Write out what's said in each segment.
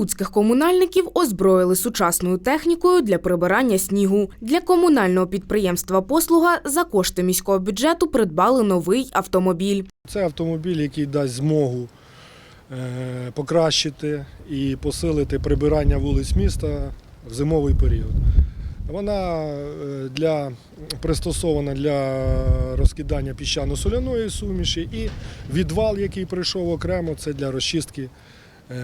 Прилуцьких комунальників озброїли сучасною технікою для прибирання снігу. Для комунального підприємства «Послуга» за кошти міського бюджету придбали новий автомобіль. Це автомобіль, який дасть змогу е, покращити і посилити прибирання вулиць міста в зимовий період. Вона е, для, пристосована для розкидання піщано-соляної суміші і відвал, який прийшов окремо, це для розчистки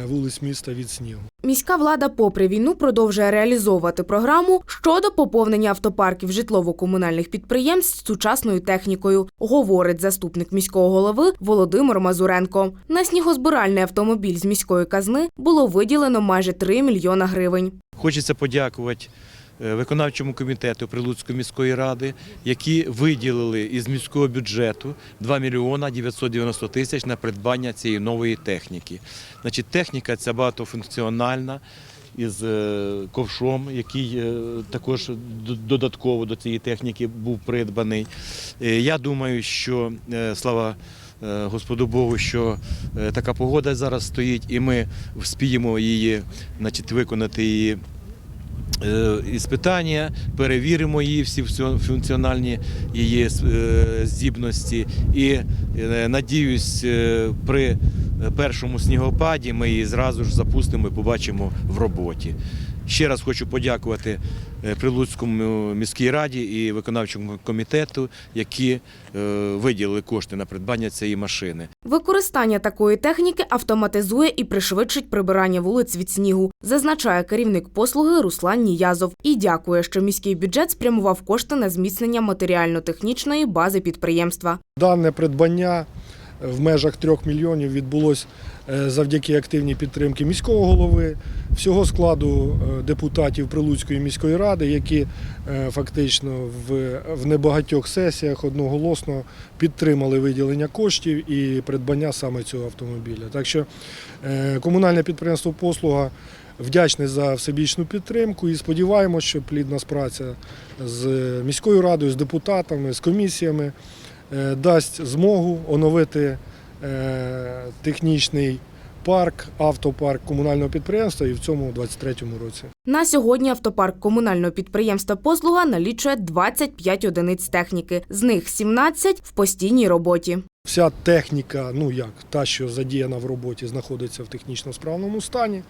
вулиць міста від снігу. Міська влада, попри війну, продовжує реалізовувати програму щодо поповнення автопарків житлово-комунальних підприємств сучасною технікою, говорить заступник міського голови Володимир Мазуренко. На снігозбиральний автомобіль з міської казни було виділено майже 3 мільйона гривень. Хочеться подякувати е, виконавчому комітету Прилуцької міської ради, які виділили із міського бюджету 2 мільйона 990 тисяч на придбання цієї нової техніки. Значить, техніка ця багатофункціональна. Із е, ковшом, який е, також додатково до цієї техніки був придбаний. Е, Я думаю, що е, слава е, Господу Богу, що е, така погода зараз стоїть, і ми вспіємо її, значить, виконати її е, іспитання, перевіримо її всі функціональні її е, здібності. І е, надіюсь, е, при першому снігопаді ми її зразу ж запустимо і побачимо в роботі. Ще раз хочу подякувати е, Прилуцькому міській раді і виконавчому комітету, які е, виділили кошти на придбання цієї машини. Використання такої техніки автоматизує і пришвидшить прибирання вулиць від снігу, зазначає керівник послуги Руслан Ніязов. І дякує, що міський бюджет спрямував кошти на зміцнення матеріально-технічної бази підприємства. Дане придбання в межах 3 мільйонів відбулось е, завдяки активній підтримці міського голови, всього складу е, депутатів Прилуцької міської ради, які е, фактично в, небагатьох сесіях одноголосно підтримали виділення коштів і придбання саме цього автомобіля. Так що е, комунальне підприємство послуга. Вдячний за всебічну підтримку і сподіваємося, що плідна спраця з міською радою, з депутатами, з комісіями дасть змогу оновити технічний парк, автопарк комунального підприємства і в цьому 23-му році. На сьогодні автопарк комунального підприємства «Послуга» налічує 25 одиниць техніки. З них 17 в постійній роботі. Вся техніка, ну як та, що задіяна в роботі, знаходиться в технічно справному стані.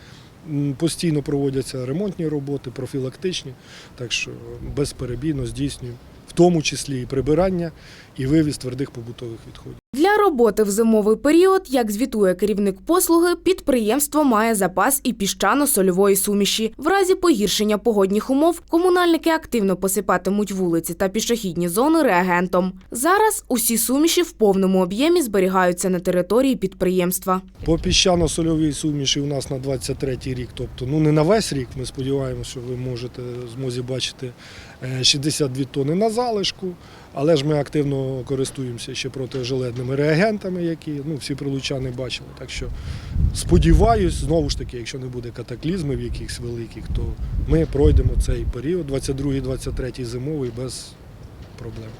Постійно проводяться ремонтні роботи, профілактичні, так що безперебійно здійснюємо, в тому числі і прибирання, і вивіз твердих побутових відходів. Роботи в зимовий період, як звітує керівник послуги, підприємство має запас і піщано-сольової суміші. В разі погіршення погодних умов комунальники активно посипатимуть вулиці та пішохідні зони реагентом. Зараз усі суміші в повному об'ємі зберігаються на території підприємства. По піщано-сольовій суміші у нас на 23 рік, тобто ну не на весь рік. Ми сподіваємося, що ви можете змозі бачити е, 62 тони на залишку. Але ж ми активно користуємося ще протижилетними реагентами, які ну, всі прилучани бачили. Так що сподіваюсь, знову ж таки, якщо не буде катаклізмів якихось великих, то ми пройдемо цей період, 22-23 зимовий, без проблем.